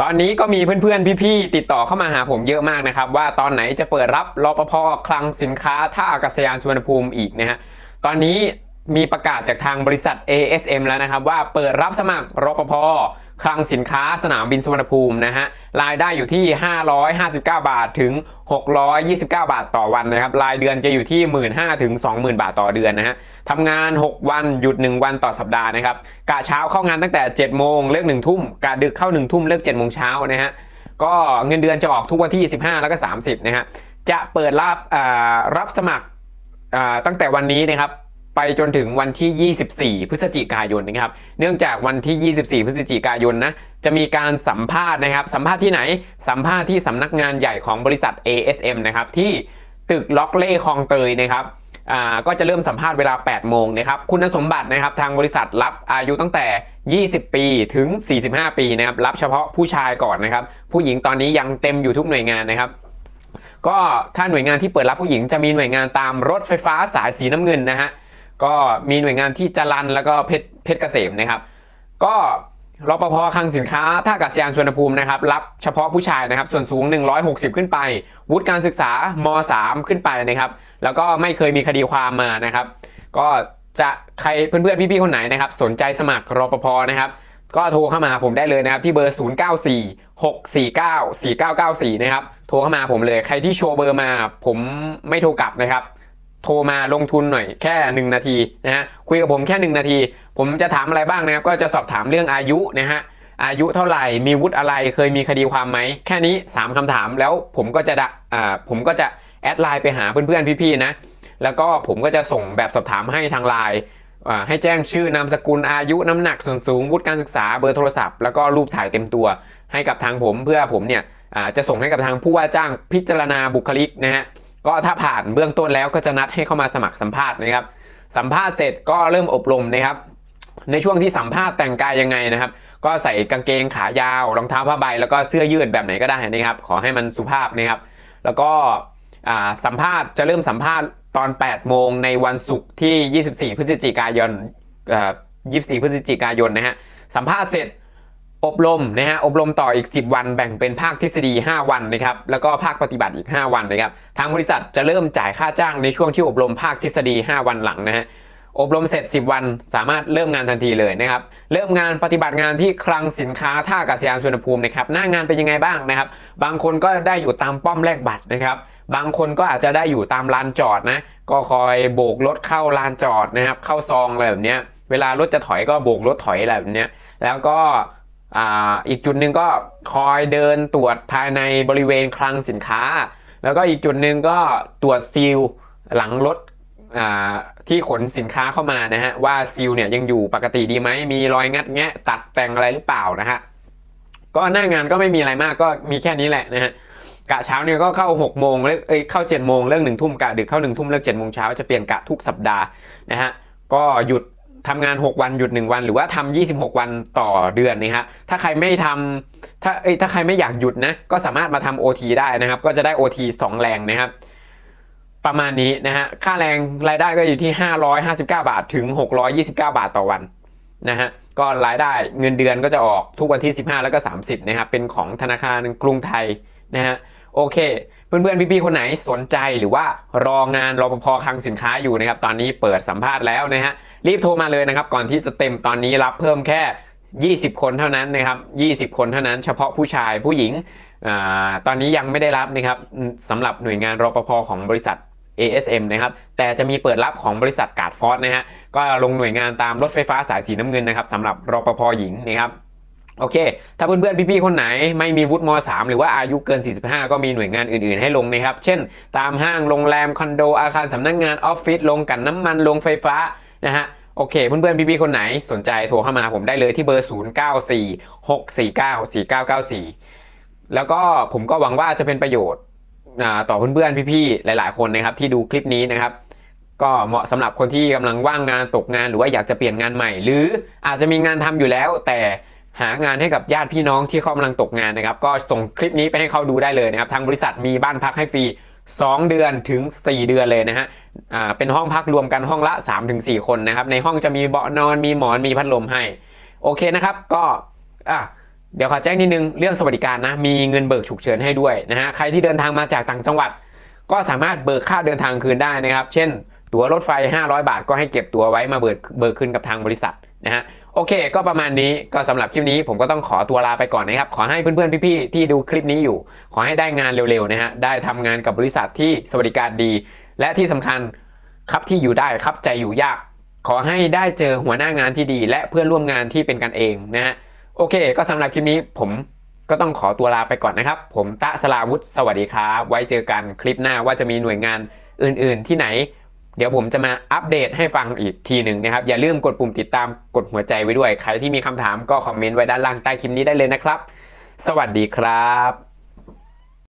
ตอนนี้ก็มีเพื่อนๆ พี่ๆ ติดต่อเข้ามาหาผมเยอะมากนะครับ ว่าตอนไหนจะเปิดรับรปภคลังสินค้าท่าอากาศยานสุวรรณภูมิอีกนะฮะตอนนี้มีประกาศจากทางบริษัท ASM แล้วนะครับ ว่าเปิดรับสมัครรปภ คลังสินค้าสนามบินสุวรรณภูมินะฮะรายได้อยู่ที่ 559 บาทถึง 629 บาทต่อวันนะครับรายเดือนจะอยู่ที่ 15,000ถึง20,000บาทต่อเดือนนะฮะทำงาน 6 วันหยุด 1 วันต่อสัปดาห์นะครับกะเช้าเข้างานตั้งแต่ 7 โมงเลิก1ทุ่มกะดึกเข้า 1 ทุ่มเลิก7โมงเช้านะฮะก็เงินเดือนจะออกทุกวันที่25แล้วก็ 30 นะฮะจะเปิดรับอ่ารับสมัครอ่าตั้งแต่วันนี้นะครับ ไปจนถึงวันที่ 24 พฤศจิกายนนะครับ เนื่องจากวันที่ 24 พฤศจิกายนนะ จะมีการสัมภาษณ์นะครับ สัมภาษณ์ที่ไหน สัมภาษณ์ที่สำนักงานใหญ่ของบริษัท ASM นะครับ ที่ตึกล็อกเล่คลองเตยนะครับอ่าก็จะเริ่มสัมภาษณ์เวลา 8 โมงนะครับ คุณสมบัตินะครับ ทางบริษัทรับอายุตั้งแต่ 20 ปีถึง 45 ปีนะครับ รับเฉพาะผู้ชายก่อนนะครับ ผู้หญิงตอนนี้ยังเต็มอยู่ทุกหน่วยงานนะครับ ก็ถ้าหน่วยงานที่เปิดรับผู้หญิงจะมีหน่วยงานตามรถไฟฟ้าสายสีน้ำเงินนะฮะ ก็มีหน่วยงานที่จรันแล้วก็เพชรเพชรเกษมนะครับ ก็รปภคลังสินค้าท่าอากาศยานสุวรรณภูมินะครับรับเฉพาะผู้ชายนะครับ ส่วนสูง 160 ขึ้นไป วุฒิการศึกษาม3ขึ้นไปนะครับ แล้วก็ไม่เคยมีคดีความมานะครับ ก็จะใครเพื่อนๆพี่ๆคนไหนนะครับ สนใจสมัครรปภนะครับ ก็โทรเข้ามาหาผมได้เลยนะครับ ที่เบอร์ 0946494994 นะครับ โทรเข้ามาผมเลยใครที่โชว์เบอร์มา ผมไม่โทรกลับนะครับ โทรมาลงทุนหน่อยแค่ 1 นาทีนะฮะคุยกับผมแค่ 1 นาที ผมจะถามอะไรบ้างนะครับก็จะสอบถามเรื่องอายุนะฮะอายุเท่าไหร่มีวุฒิอะไรเคยมีคดีความไหมแค่นี้ 3คำถามแล้วผมก็จะดะอ่าผมก็จะแอดไลน์ไปหาเพื่อนๆพี่ๆนะแล้วก็ผมก็จะส่งแบบสอบถามให้ทางไลน์อ่าให้แจ้งชื่อนามสกุลอายุน้ำหนักส่วนสูงวุฒิการศึกษาเบอร์โทรศัพท์แล้วก็รูปถ่ายเต็มตัวให้กับทางผมเพื่อผมเนี่ยอ่าจะส่งให้กับทางผู้ว่าจ้างพิจารณาบุคลิกนะฮะ ก็ถ้าผ่านเบื้องต้นแล้วก็จะนัดให้เข้ามาสมัครสัมภาษณ์นะครับ สัมภาษณ์เสร็จก็เริ่มอบรมนะครับ ในช่วงที่สัมภาษณ์แต่งกายยังไงนะครับ ก็ใส่กางเกงขายาวรองเท้าผ้าใบ แล้วก็เสื้อยืดแบบไหนก็ได้นะครับ ขอให้มันสุภาพนะครับ แล้วก็สัมภาษณ์จะเริ่มสัมภาษณ์ตอน 8 โมงในวันศุกร์ที่ 24 พฤศจิกายนอ่า24 พฤศจิกายนนะฮะสัมภาษณ์เสร็จ อบรมนะฮะอบรมต่ออีก 10 วันแบ่งเป็นภาคทฤษฎี 5 วันนะครับแล้วก็ภาคปฏิบัติอีก 5 วันนะครับทางบริษัทจะเริ่มจ่ายค่าจ้างในช่วงที่อบรมภาคทฤษฎี 5 วันหลังนะฮะอบรมเสร็จ 10 วันสามารถเริ่มงานทันทีเลยนะครับ เริ่มงานปฏิบัติงานที่คลังสินค้าท่าอากาศยานสุวรรณภูมินะครับหน้างานเป็นยังไงบ้างนะครับ บางคนก็ได้อยู่ตามป้อมแลกบัตรนะครับ บางคนก็อาจจะได้อยู่ตามลานจอดนะ ก็คอยโบกรถเข้าลานจอดนะครับ เข้าซองอะไรแบบเนี้ยเวลารถจะถอยก็โบกรถถอยอะไรแบบเนี้ยแล้วก็ อีกจุดหนึ่งก็คอยเดินตรวจภายในบริเวณคลังสินค้า แล้วก็อีกจุดหนึ่งก็ตรวจซีลหลังรถที่ขนสินค้าเข้ามานะฮะว่าซีลเนี่ยยังอยู่ปกติดีไหมมีรอยงัดแงะตัดแต่งอะไรหรือเปล่านะฮะก็หน้างานก็ไม่มีอะไรมากก็มีแค่นี้แหละนะฮะกะเช้าเนี่ยก็เข้า6โมงเลิกเอ้ยเข้า7โมงเลิก1ทุ่มกะดึกเข้า1ทุ่มเลิก7โมงเช้าจะเปลี่ยนกะทุกสัปดาห์นะฮะก็หยุด ทำงาน 6 วันหยุด 1 วัน หรือว่าทำ26 วันต่อเดือนนะฮะถ้าใครไม่ทำถ้าเอ้ยถ้าใครไม่อยากหยุดนะก็สามารถมาทำ OT ได้นะครับ ก็จะได้ OT 2 แรงนะครับ ประมาณนี้นะฮะค่าแรงรายได้ก็อยู่ที่ 559 บาทถึง 629 บาทต่อวันนะฮะก็รายได้เงินเดือนก็จะออกทุกวันที่ 15 แล้วก็ 30นะครับเป็นของธนาคารกรุงไทยนะฮะ โอเค เพื่อนๆ พี่ๆ คนไหนสนใจหรือว่ารองานรอปภคลังสินค้าอยู่นะครับ ตอนนี้เปิดสัมภาษณ์แล้วนะฮะ รีบโทรมาเลยนะครับ ก่อนที่จะเต็มตอนนี้รับเพิ่มแค่ 20 คนเท่านั้นนะครับ20 คนเท่านั้น เฉพาะผู้ชายผู้หญิงอาตอนนี้ยังไม่ได้รับนะครับสำหรับหน่วยงานรอปภของบริษัท ASM นะครับ แต่จะมีเปิดรับของบริษัทการ์ดฟอสนะฮะ ก็ลงหน่วยงานตามรถไฟฟ้าสายสีน้ำเงินนะครับสำหรับรปภหญิงนะครับ โอเค ถ้าเพื่อนๆพี่ๆคนไหนไม่มีวุฒิม .3 หรือว่าอายุเกิน 45 ก็มีหน่วยงานอื่นๆให้ลงนะครับ เช่น ตามห้าง โรงแรม คอนโด อาคารสำนักงานออฟฟิศลงกันน้ำมันลงไฟฟ้า นะฮะ โอเค เพื่อนๆพี่ๆคนไหนสนใจโทรเข้ามาผมได้เลยที่เบอร์ 0946494994 แล้วก็ผมก็หวังว่าจะเป็นประโยชน์อ่าต่อเพื่อนๆพี่ๆหลาย ๆ คนนะครับที่ดูคลิปนี้นะครับก็เหมาะสำหรับคนที่กำลังว่างงานตกงานหรือว่าอยากจะเปลี่ยนงานใหม่ หรืออาจจะมีงานทำอยู่แล้วแต่ หางานให้กับญาติพี่น้องที่เขากำลังตกงานนะครับ ก็ส่งคลิปนี้ไปให้เขาดูได้เลยนะครับ ทางบริษัทมีบ้านพักให้ฟรี 2 เดือนถึง 4 เดือนเลยนะฮะอ่าเป็นห้องพักรวมกันห้องละ 3-4 คนนะครับ ในห้องจะมีเบาะนอน มีหมอน มีพัดลมให้ โอเคนะครับ ก็อะเดี๋ยวขอแจ้งนิดนึงเรื่องสวัสดิการนะ มีเงินเบิกฉุกเฉินให้ด้วยนะฮะ ใครที่เดินทางมาจากต่างจังหวัด ก็สามารถเบิกค่าเดินทางคืนได้นะครับ เช่น ตั๋วรถไฟ 500 บาท ก็ให้เก็บตั๋วไว้มาเบิกเบิกคืนกับทางบริษัทนะฮะ โอเค ก็ประมาณนี้ก็สำหรับคลิปนี้ผมก็ต้องขอตัวลาไปก่อนนะครับ ขอให้เพื่อนๆพี่ๆที่ดูคลิปนี้อยู่ ขอให้ได้งานเร็วๆนะฮะได้ทำงานกับบริษัทที่สวัสดิการดี และที่สำคัญครับที่อยู่ได้ครับใจอยู่ยาก ขอให้ได้เจอหัวหน้างานที่ดี และเพื่อนร่วมงานที่เป็นกันเองนะฮะโอเค ก็สำหรับคลิปนี้ผมก็ต้องขอตัวลาไปก่อนนะครับ ผมตะสลาวุธสวัสดีครับไว้เจอกันคลิปหน้าว่าจะมีหน่วยงานอื่น ๆ ที่ไหน เดี๋ยวผมจะมาอัปเดตให้ฟังอีกทีหนึ่งนะครับ อย่าลืมกดปุ่มติดตามกดหัวใจไว้ด้วย ใครที่มีคำถามก็คอมเมนต์ไว้ด้านล่างใต้คลิปนี้ได้เลยนะครับ สวัสดีครับ